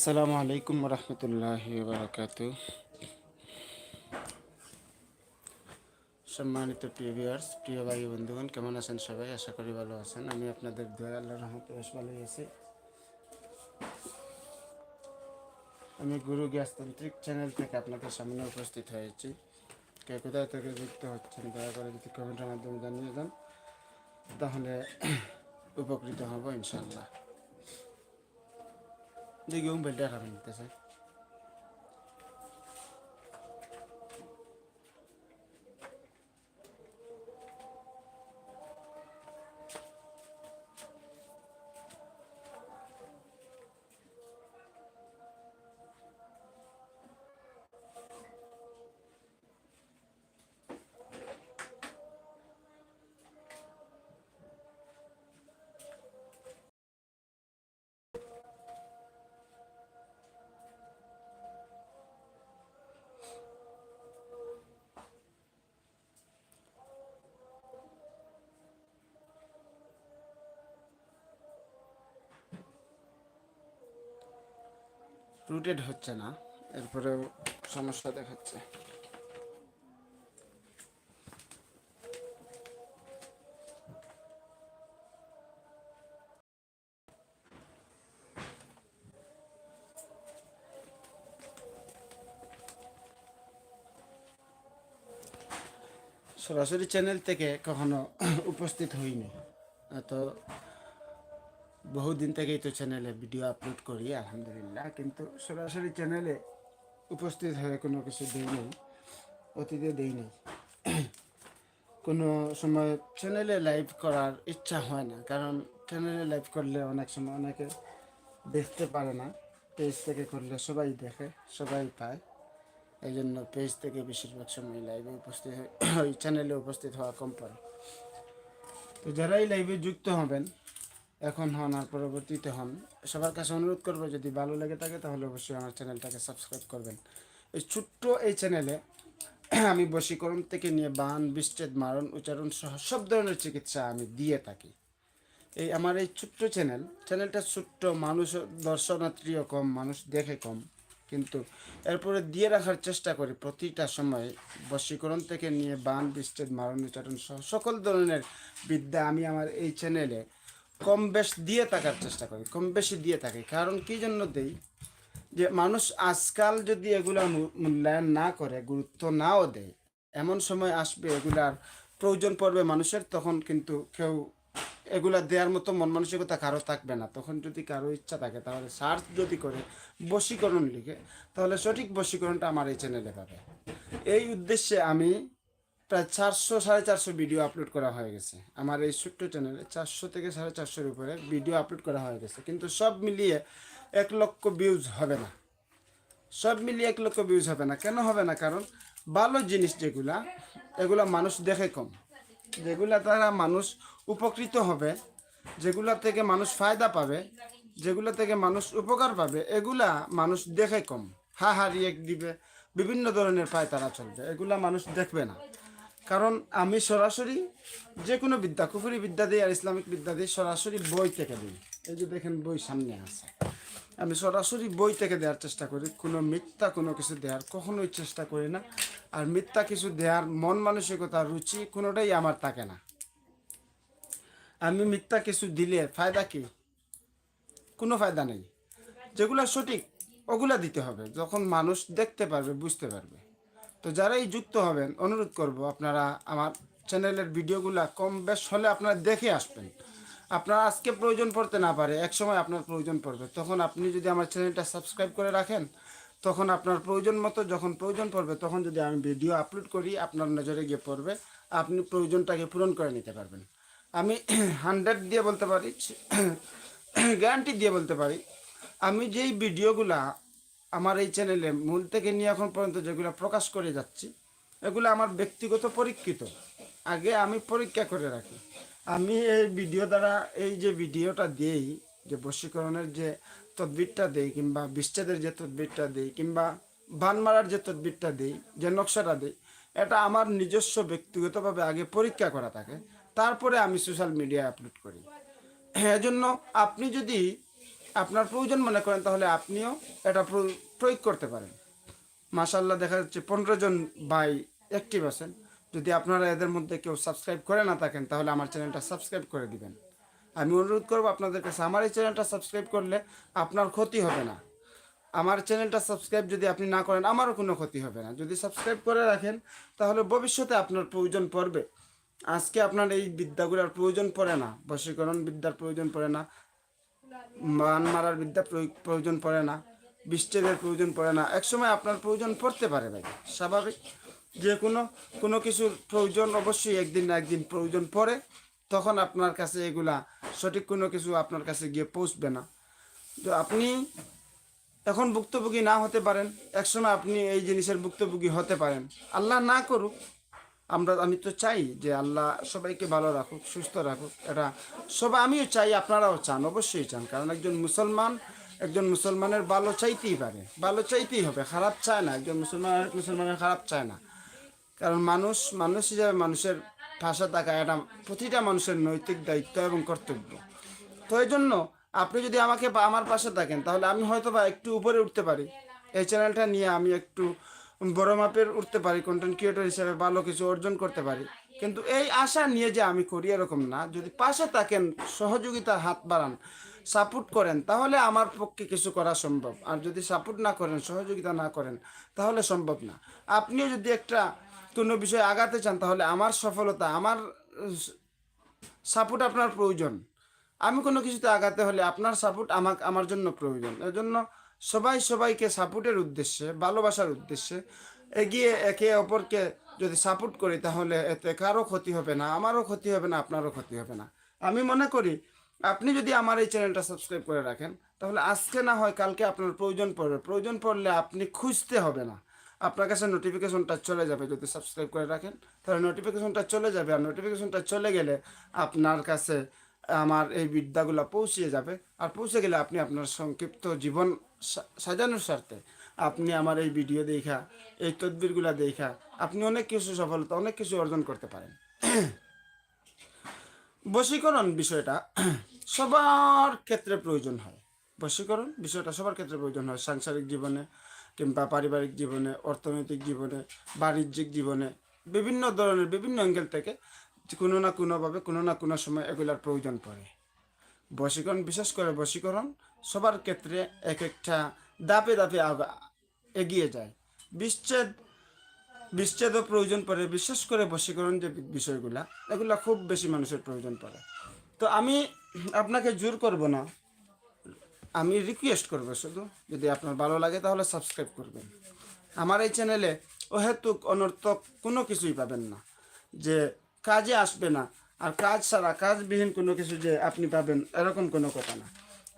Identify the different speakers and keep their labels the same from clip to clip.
Speaker 1: আসসালামু আলাইকুম রহমতুল্লাহ বারকাত সম্মানিত প্রিয় প্রিয় ভাই বন্ধুগণ, কেমন আছেন সবাই? আশা করি ভালো আছেন। আমি আপনাদের দয়া আল্লাহ রহমতে বেশ ভালোই আছি। আমি গুরু গ্যাসতান্ত্রিক চ্যানেল থেকে আপনাদের সামনে উপস্থিত হয়েছি। কে কোথায় থেকে যুক্ত হচ্ছেন, দয়া করে যদি কমেন্টের মাধ্যমে জানিয়ে দেন, তাহলে উপকৃত হব ইনশাল্লাহ ते घेऊन भेटणार आम्ही तसं রুটেড হচ্ছে না এরপরেও সমস্যা দেখাচ্ছে। সরাসরি চ্যানেল থেকে কখনো উপস্থিত হইনি। তো বহুদিন থেকেই তো চ্যানেলে ভিডিও আপলোড করি, আলহামদুলিল্লাহ। কিন্তু সরাসরি চ্যানেলে উপস্থিত হয়ে কোনো কিছু দিই নেই, অতীতে দিই নেই। কোনো সময় চ্যানেলে লাইভ করার ইচ্ছা হয় না, কারণ চ্যানেলে লাইভ করলে অনেক সময় অনেকে দেখতে পারে না। পেজ থেকে করলে সবাই দেখে, সবাই পায়। এই জন্য পেজ থেকে বেশিরভাগ সময় লাইভে উপস্থিত ওই চ্যানেলে উপস্থিত হওয়া কম পড়ে। তো যারাই লাইভে যুক্ত হবেন এখন হন আর পরবর্তীতে হন। সবার কাছে অনুরোধ করব, যদি ভালো লেগে থাকে তাহলে অবশ্যই আমার চ্যানেলটাকে সাবস্ক্রাইব করবেন। এই ছোট্ট এই চ্যানেলে আমি বশীকরণ থেকে নিয়ে বান, বিচ্ছেদ, মারণ, উচ্চারণ সহ সব ধরনের চিকিৎসা আমি দিয়ে থাকি। এই আমার এই ছোট্ট চ্যানেল, চ্যানেলটা ছোট্ট, মানুষ দর্শনাত্রীও কম, মানুষ দেখে কম। কিন্তু এরপরে দিয়ে রাখার চেষ্টা করি প্রতিটা সময়। বশীকরণ থেকে নিয়ে বান, বিচ্ছেদ, মারণ, উচ্চারণ সহ সকল ধরনের বিদ্যা আমি আমার এই চ্যানেলে কম বেশ দিয়ে থাকার চেষ্টা করি, কম বেশি দিয়ে থাকি। কারণ কি জন্য দেই? যে মানুষ আজকাল যদি এগুলা মূল্যায়ন না করে, গুরুত্ব নাও দেয়, এমন সময় আসবে এগুলার প্রয়োজন পড়বে মানুষের, তখন কিন্তু কেউ এগুলা দেওয়ার মতো মন মানসিকতা কারও থাকবে না। তখন যদি কারও ইচ্ছা থাকে, তাহলে সার্চ যদি করে বশীকরণ লিখে, তাহলে সঠিক বশীকরণটা আমার এই চ্যানেলে পাবে। এই উদ্দেশ্যে আমি প্রায় চারশো, সাড়ে চারশো ভিডিও আপলোড করা হয়ে গেছে। আমার এই ছোট্ট চ্যানেলে চারশো থেকে সাড়ে চারশোর উপরে ভিডিও আপলোড করা হয়ে গেছে। কিন্তু সব মিলিয়ে এক লক্ষ ভিউজ হবে না। সব মিলিয়ে এক লক্ষ ভিউজ হবে না। কেন হবে না? কারণ ভালো জিনিস যেগুলা, এগুলা মানুষ দেখে কম। যেগুলা তারা মানুষ উপকৃত হবে, যেগুলা থেকে মানুষ ফায়দা পাবে, যেগুলা থেকে মানুষ উপকার পাবে, এগুলা মানুষ দেখে কম। হা হা রিয়েক দিবে। বিভিন্ন ধরনের পায় তারা চলবে। এগুলা মানুষ দেখবে না। কারণ আমি সরাসরি যে কোনো বিদ্যা, কুফুরি বিদ্যা দিই আর ইসলামিক বিদ্যা দিই সরাসরি বই থেকে দিই। এই যে দেখেন বই সামনে আছে। আমি সরাসরি বই থেকে দেওয়ার চেষ্টা করি। কোনো মিথ্যা কোনো কিছু দেওয়ার কখনোই চেষ্টা করি না। আর মিথ্যা কিছু দেওয়ার মন মানসিকতা, রুচি কোনোটাই আমার থাকে না। আমি মিথ্যা কিছু দিলে ফায়দা কি? কোনো ফায়দা নেই। যেগুলো সঠিক, ওগুলা দিতে হবে। যখন মানুষ দেখতে পারবে, বুঝতে পারবে। তো যারাই যুক্ত হবেন, অনুরোধ করব আপনারা আমার চ্যানেলের ভিডিওগুলো কম বেশ হলে আপনারা দেখে আসবেন। আপনার আজকে প্রয়োজন পড়তে না পারে, এক সময় আপনার প্রয়োজন পড়বে। তখন আপনি যদি আমার চ্যানেলটা সাবস্ক্রাইব করে রাখেন, তখন আপনার প্রয়োজন মতো যখন প্রয়োজন পড়বে, তখন যদি আমি ভিডিও আপলোড করি, আপনার নজরে গিয়ে পড়বে, আপনি প্রয়োজনটাকে পূরণ করে নিতে পারবেন। আমি হান্ড্রেড দিয়ে বলতে পারি, গ্যারান্টি দিয়ে বলতে পারি, আমি যেই ভিডিওগুলা আমার এই চ্যানেলে মূল থেকে নিয়ে এখন পর্যন্ত যেগুলো প্রকাশ করে যাচ্ছি, এগুলো আমার ব্যক্তিগত পরীক্ষিত। আগে আমি পরীক্ষা করে রাখি। আমি এই ভিডিও দ্বারা, এই যে ভিডিওটা দিই, যে বশীকরণের যে তদবিরটা দেই, কিংবা বিচ্ছেদের যে তদবিরটা দেই, কিংবা বান মারার যে তদবিরটা দেই, যে নকশাটা দেই, এটা আমার নিজস্ব ব্যক্তিগতভাবে আগে পরীক্ষা করা থাকে। তারপরে আমি সোশ্যাল মিডিয়ায় আপলোড করি। এজন্য আপনি যদি আপনার প্রয়োজন মনে করেন, তাহলে আপনিও এটা প্রয়োগ- করতে পারেন। মাশাল্লাহ দেখা যাচ্ছে পনেরো জন ভাই অ্যাক্টিভ আছেন। যদি আপনারা এদের মধ্যে কেউ সাবস্ক্রাইব করে না থাকেন, তাহলে আমার চ্যানেলটা সাবস্ক্রাইব করে দিবেন। আমি অনুরোধ করব আপনাদের কাছে, আমার এই চ্যানেলটা সাবস্ক্রাইব করলে আপনার ক্ষতি হবে না। আমার চ্যানেলটা সাবস্ক্রাইব যদি আপনি না করেন, আমারও কোনো ক্ষতি হবে না। যদি সাবস্ক্রাইব করে রাখেন, তাহলে ভবিষ্যতে আপনার প্রয়োজন পড়বে। আজকে আপনার এই বিদ্যাগুলোর প্রয়োজন পড়ে না, বশীকরণ বিদ্যার প্রয়োজন পড়ে না মান মারার বিদ্যা প্রয়োজন পড়ে না, বিচ্ছেদের প্রয়োজন পড়ে না। একসময় আপনার প্রয়োজন পড়তে পারে ভাই, স্বাভাবিক। যে কোনো কোনো কিছুর প্রয়োজন অবশ্যই একদিন না একদিন প্রয়োজন পড়ে, তখন আপনার কাছে এগুলা, সঠিক কোনো কিছু আপনার কাছে গিয়ে পৌঁছবে না। তো আপনি এখন ভুক্তভোগী না হতে পারেন, একসময় আপনি এই জিনিসের ভুক্তভোগী হতে পারেন। আল্লাহ না করুক আমরা, আমি তো চাই যে আল্লাহ সবাইকে ভালো রাখুক, সুস্থ রাখুক। এটা সবাই আমিও চাই, আপনারাও চান, অবশ্যই চান। কারণ একজন মুসলমান, একজন মুসলমানের ভালো চাইতেই পারে। ভালো চাইতেই হবে, খারাপ চায় না। একজন মুসলমান মুসলমানের খারাপ চায় না। কারণ মানুষ মানুষ হিসাবে মানুষের ভাষা থাকা এটা প্রতিটা মানুষের নৈতিক দায়িত্ব এবং কর্তব্য। তো এই জন্য আপনি যদি আমাকে আমার পাশে থাকেন, তাহলে আমি হয়তো বা একটু উপরে উঠতে পারি। এই চ্যানেলটা নিয়ে আমি একটু বড় মাপের উঠতে পারি কন্টেন্ট ক্রিয়েটর হিসেবে ভালো কিছু অর্জন করতে পারি। কিন্তু এই আশা নিয়ে যে আমি করি এরকম না। যদি পাশে থাকেন, সহযোগিতার হাত বাড়ান সাপোর্ট করেন, তাহলে আমার পক্ষে কিছু করা সম্ভব। আর যদি সাপোর্ট না করেন, সহযোগিতা না করেন, তাহলে সম্ভব না। আপনিও যদি একটা কোনো বিষয়ে আগাতে চান, তাহলে আমার সফলতা, আমার সাপোর্ট আপনার প্রয়োজন। আমি কোনো কিছুতে আগাতে হলে আপনার সাপোর্ট আমার আমার জন্য প্রয়োজন। এজন্য সবাই সবাইকে সাপোর্টের উদ্দেশ্যে, ভালোবাসার উদ্দেশ্যে এগিয়ে একে অপরকে যদি সাপোর্ট করি তাহলে এতে কারও ক্ষতি হবে না, আমারও ক্ষতি হবে না, আপনারও ক্ষতি হবে না। আমি মনে করি আপনি যদি আমার এই চ্যানেলটা সাবস্ক্রাইব করে রাখেন, তাহলে আজকে না হয় কালকে আপনার প্রয়োজন পড়বে। প্রয়োজন পড়লে আপনি খুঁজতে হবে না। আপনার কাছে নোটিফিকেশনটা চলে যাবে যদি সাবস্ক্রাইব করে রাখেন। তাহলে নোটিফিকেশনটা চলে যাবে। আর নোটিফিকেশনটা চলে গেলে আপনার কাছে আমার এই বিদ্যাগুলো পৌঁছিয়ে যাবে। আর পৌঁছে গেলে আপনি আপনার সংক্ষিপ্ত জীবন সাজানোর স্বার্থে আপনি আমার এই ভিডিও দেখা, এই তদবিরগুলো দেখা, আপনি অনেক কিছু সফলতা, অনেক কিছু অর্জন করতে পারেন। বশীকরণ বিষয়টা সবার ক্ষেত্রে প্রয়োজন হয়। বশীকরণ বিষয়টা সবার ক্ষেত্রে প্রয়োজন হয়। সাংসারিক জীবনে কিংবা পারিবারিক জীবনে, অর্থনৈতিক জীবনে, বাণিজ্যিক জীবনে, বিভিন্ন ধরনের, বিভিন্ন অ্যাঙ্গেল থেকে কোনো না কোনোভাবে, কোনো না কোনো সময় এগুলার প্রয়োজন পড়ে। বশীকরণ, বিশেষ করে বশীকরণ, সবার ক্ষেত্রে এক একটা দাপে দাপে এগিয়ে যায়। বিচ্ছেদ, বিচ্ছেদও প্রয়োজন পড়ে। বিশেষ করে বশীকরণ যে বিষয়গুলা, এগুলা খুব বেশি মানুষের প্রয়োজন পড়ে। তো আমি আপনাকে জোর করব না। আমি রিকোয়েস্ট করব শুধু। যদি আপনার ভালো লাগে তাহলে সাবস্ক্রাইব করবেন। আমার এই চ্যানেলে অহেতুক, অনর্থক কোনো কিছুই পাবেন না। যে কাজে আসবে না। আর কাজ ছাড়া কাজবিহীন কোনো কিছু যে আপনি পাবেন এরকম কোনো কথা না।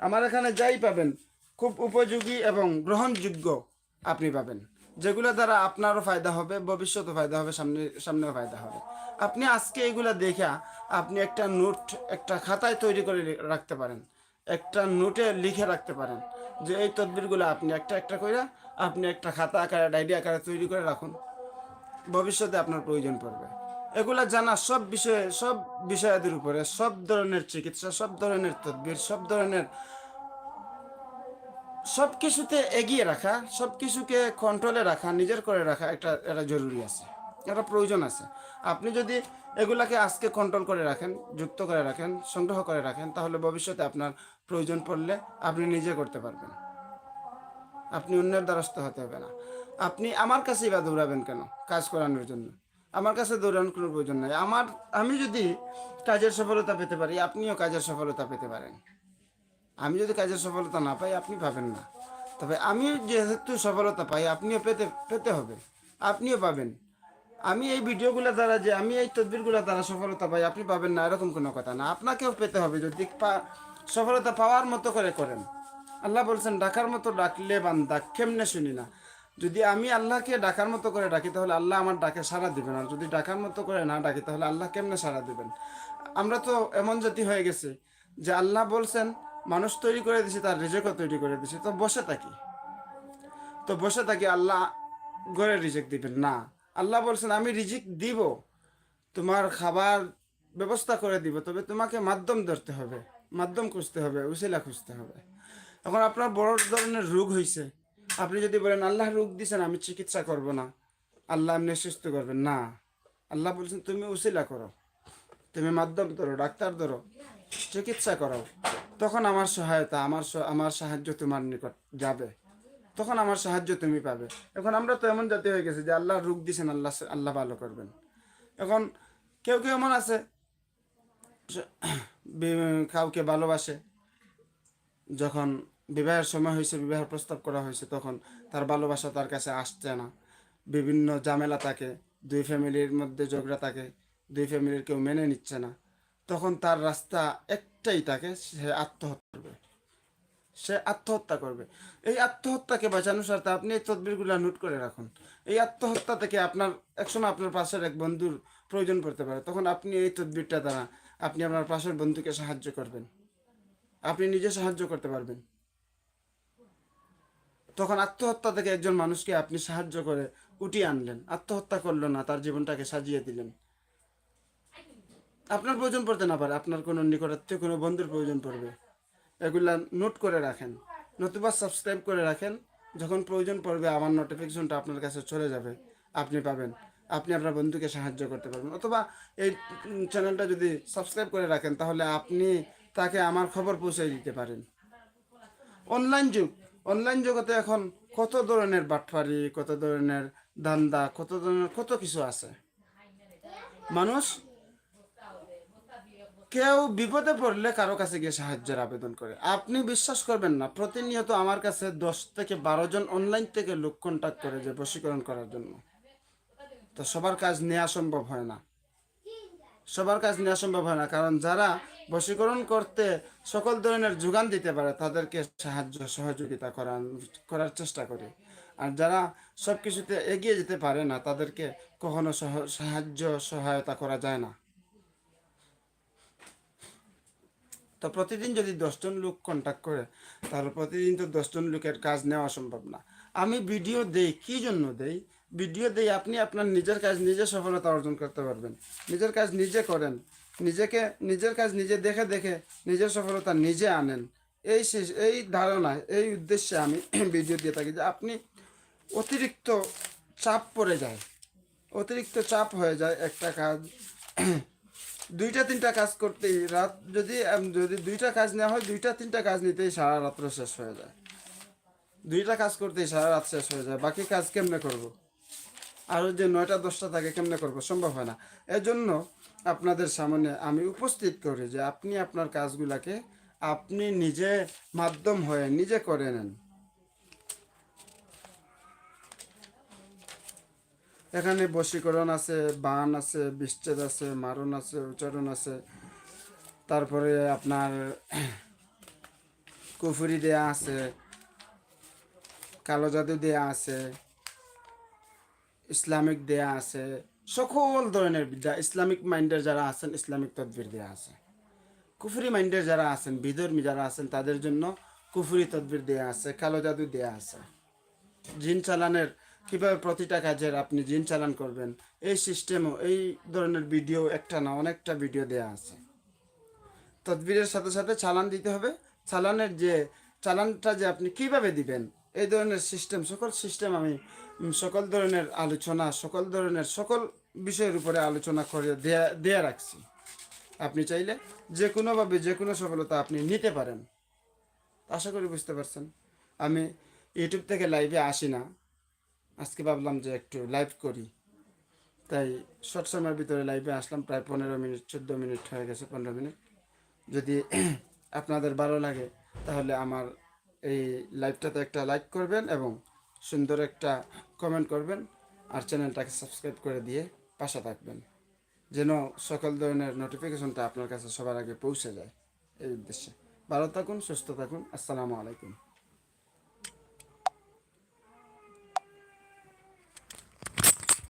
Speaker 1: আমার এখানে যাই পাবেন, খুব উপযোগী এবং গ্রহণযোগ্য আপনি পাবেন। যেগুলো দ্বারা আপনারও ফায়দা হবে ভবিষ্যতে ফায়দা হবে, সামনে, সামনেও ফায়দা হবে। আপনি আজকে এগুলা দেখা আপনি একটা নোট, একটা খাতায় তৈরি করে রাখতে পারেন। একটা নোটে লিখে রাখতে পারেন যে এই তদবিরগুলো আপনি একটা একটা করে আপনি একটা খাতা আকারে, ডায়েরি আকারে তৈরি করে রাখুন। ভবিষ্যতে আপনার প্রয়োজন পড়বে। এগুলা জানা সব বিষয়ে, সব বিষয়াদের উপরে, সব ধরনের চিকিৎসা, সব ধরনের তদবির, সব ধরনের সব কিছুতে এগিয়ে রাখা সব কিছুকে কন্ট্রোলে রাখা, নিজের করে রাখা একটা এটা জরুরি আছে এটা প্রয়োজন আছে। আপনি যদি এগুলাকে আজকে কন্ট্রোল করে রাখেন, যুক্ত করে রাখেন, সংগ্রহ করে রাখেন, তাহলে ভবিষ্যতে আপনার প্রয়োজন পড়লে আপনি নিজে করতে পারবেন। আপনি অন্যের দ্বারস্থ হতে হবে না। আপনি আমার কাছেই বা দৌড়াবেন কেন কাজ করানোর জন্য? আমার কাছে দৌড়ানোর কোনো প্রয়োজন নাই। আমার, আমি যদি কাজের সফলতা পেতে পারি, আপনিও কাজের সফলতা পেতে পারেন। আমি যদি কাজের সফলতা না পাই, আপনি পাবেন না। তবে আমি যেহেতু সফলতা পাই, আপনিও পেতে পেতে হবে। আপনিও পাবেন। আমি এই ভিডিওগুলো দ্বারা যে, আমি এই তদবিরগুলো দ্বারা সফলতা পাই, আপনি পাবেন না, এরকম কোনো কথা না। আপনাকেও পেতে হবে যদি সফলতা পাওয়ার মতো করে করেন। আল্লাহ বলছেন, ডাকার মতো ডাকলে বান্দা, কেমনে শুনি না? যদি আমি আল্লাহকে ডাকার মতো করে ডাকি, তাহলে আল্লাহ আমার ডাকে সাড়া দিবেন। আর যদি ডাকার মতো করে না ডাকি, তাহলে আল্লাহ কেমনে সাড়া দিবেন? আমরা তো এমন জাতি হয়ে গেছে যে আল্লাহ বলছেন, মানুষ তৈরি করে দিছে, তার রিজেকও তৈরি করে দিছে। তো বসে থাকি। তো বসে থাকি, আল্লাহ গড়ে রিজেক্ট দিবেন? না। আল্লাহ বলছেন, আমি রিজিক দিব, তোমার খাবার ব্যবস্থা করে দিব, তবে তোমাকে মাধ্যম ধরতে হবে, মাধ্যম খুঁজতে হবে, উসিলা খুঁজতে হবে। এখন আপনার বড় ধরনের রোগ হয়েছে আপনি যদি বলেন, আল্লাহ রোগ দিছেন আমি চিকিৎসা করব না। আল্লাহ আপনি সুস্থ করবেন। না। আল্লাহ বলছেন, তুমি উসিলা করো। তুমি মাধ্যম ধরো, ডাক্তার ধরো, চিকিৎসা করো তখন আমার সহায়তা, আমার আমার সাহায্য তোমার নিকট যাবে। তখন আমার সাহায্য তুমি পাবে। এখন আমরা তো এমন জাতি হয়ে গেছি যে আল্লাহ রোগ দিছেন আল্লাহ আল্লাহ ভালো করবেন। এখন কেউ কেউ এমন আছে কাউকে ভালোবাসে, যখন বিবাহের সময় হয়েছে, বিবাহের প্রস্তাব করা হয়েছে, তখন তার ভালোবাসা তার কাছে আসছে না। বিভিন্ন ঝামেলা থাকে, দুই ফ্যামিলির মধ্যে ঝগড়া থাকে, দুই ফ্যামিলির কেউ মেনে নিচ্ছে না। তখন তার রাস্তা একটাই থাকে, সে আত্মহত্যা করবে। সে আত্মহত্যা করবে। এই আত্মহত্যাকে বাঁচানোর স্বার্থে আপনি এই তদবিরগুলো নোট করে রাখুন। এই আত্মহত্যা থেকে আপনার, একসময় আপনার পাশের এক বন্ধুর প্রয়োজন পড়তে পারে। তখন আপনি এই তদবিরটা দ্বারা আপনি আপনার পাশের বন্ধুকে সাহায্য করবেন। আপনি নিজে সাহায্য করতে পারবেন। তখন আত্মহত্যা থেকে একজন মানুষকে আপনি সাহায্য করে উঠিয়ে আনলেন। আত্মহত্যা করল না, তার জীবনটাকে সাজিয়ে দিলেন। আপনার প্রয়োজন পড়তে না পারে আপনার কোনো নিকটাত্মীয়, কোনো বন্ধুর প্রয়োজন পড়বে। এগুলা নোট করে রাখেন, নতুবা সাবস্ক্রাইব করে রাখেন। যখন প্রয়োজন পড়বে, আমার নোটিফিকেশনটা আপনার কাছে চলে যাবে, আপনি পাবেন। আপনি আপনার বন্ধুকে সাহায্য করতে পারবেন। অথবা এই চ্যানেলটা যদি সাবস্ক্রাইব করে রাখেন, তাহলে আপনি তাকে আমার খবর পৌঁছে দিতে পারেন। অনলাইন যুগ। অনলাইন জগতে এখন কত ধরনের বাটফারি, কত ধরনের দান্দা কত ধরনের কত কিছু আছে? মানুষ কেউ বিপদে পড়লে কারও কাছে গিয়ে সাহায্যের আবেদন করে। আপনি বিশ্বাস করবেন না, প্রতিনিয়ত আমার কাছে দশ থেকে বারো জন অনলাইন থেকে লোক কন্ট্যাক্ট করে যে বশীকরণ করার জন্য। তো সবার কাজ নেওয়া সম্ভব হয় না। সবার কাজ নেওয়া সম্ভব হয় না। কারণ যারা বশীকরণ করতে সকল ধরনের যোগান দিতে পারে, তাদেরকে সাহায্য, সহযোগিতা করার করার চেষ্টা করি। আর যারা সব কিছুতে এগিয়ে যেতে পারে না, তাদেরকে কখনো সাহায্য, সহায়তা করা যায় না। তো প্রতিদিন যদি দশজন লোক কন্ট্যাক্ট করে, তাহলে প্রতিদিন তো দশজন লোকের কাজ নেওয়া সম্ভব না। আমি ভিডিও দেই, কী জন্য দেই? ভিডিও দেই আপনি আপনার নিজের কাজ নিজে সফলতা অর্জন করতে পারবেন। নিজের কাজ নিজে করেন, নিজেকে, নিজের কাজ নিজে দেখে দেখে নিজের সফলতা নিজে আনেন। এই শেষ- এই ধারণা, এই উদ্দেশ্যে আমি ভিডিও দিয়ে থাকি যে আপনি অতিরিক্ত চাপ পড়ে যায়, অতিরিক্ত চাপ হয়ে যায় একটা কাজ। দুইটা, তিনটা কাজ করতেই রাত যদি যদি দুইটা কাজ নেওয়া হয়, দুইটা, তিনটা কাজ নিতেই সারা রাত্র শেষ হয়ে যায়। দুইটা কাজ করতেই সারা রাত শেষ হয়ে যায়। বাকি কাজ কেমনে করব? আরও যে নয়টা, দশটা থাকে কেমনে করব? সম্ভব হয় না। এজন্য আপনাদের সামনে আমি উপস্থিত করি যে আপনি আপনার কাজগুলাকে আপনি নিজে মাধ্যম হয়ে নিজে করে নেন। এখানে বশীকরণ আছে, বান আছে, বিচ্ছেদ আছে, মারণ আছে, উচ্চারণ আছে। তারপরে আপনার কুফুরি দেয়া আছে, কালো জাদু দেয়া আছে। ইসলামিক দেয়া আছে, সকল ধরনের ইসলামিক মাইন্ডের যারা আছেন, ইসলামিক তদবির দেয়া আছে। কুফুরি মাইন্ডের যারা আছেন, বিধর্মী যারা আছেন, তাদের জন্য কুফুরি তদবির দেয়া আছে, কালো জাদু দেয়া আছে। জিন চালানের, কীভাবে প্রতিটা কাজের আপনি জিন চালান করবেন, এই সিস্টেমও এই ধরনের ভিডিও একটা না, অনেকটা ভিডিও দেয়া আছে। তদবিরের সাথে সাথে চালান দিতে হবে। চালানের যে, চালানটা যে আপনি কীভাবে দিবেন এই ধরনের সিস্টেম সকল সিস্টেম আমি সকল ধরনের আলোচনা, সকল ধরনের, সকল বিষয়ের উপরে আলোচনা করে দেয়া দেয়া রাখছি। আপনি চাইলে যে কোনোভাবে যে কোনো সফলতা আপনি নিতে পারেন। আশা করি বুঝতে পারছেন। আমি ইউটিউব থেকে লাইভে আসি না। আজকে ভাবলাম যে একটু লাইভ করি। তাই শর্ট সময়ের ভিতরে লাইভে আসলাম, প্রায় পনেরো মিনিট, চোদ্দ মিনিট হয়ে গেছে, পনেরো মিনিট। যদি আপনাদের ভালো লাগে, তাহলে আমার এই লাইভটাতে একটা লাইক করবেন এবং সুন্দর একটা কমেন্ট করবেন আর চ্যানেলটাকে সাবস্ক্রাইব করে দিয়ে পাশে থাকবেন, যেন সকল ধরনের নোটিফিকেশনটা আপনার কাছে সবার আগে পৌঁছে যায়। এই উদ্দেশ্যে। ভালো থাকুন, সুস্থ থাকুন। আসসালামু আলাইকুম।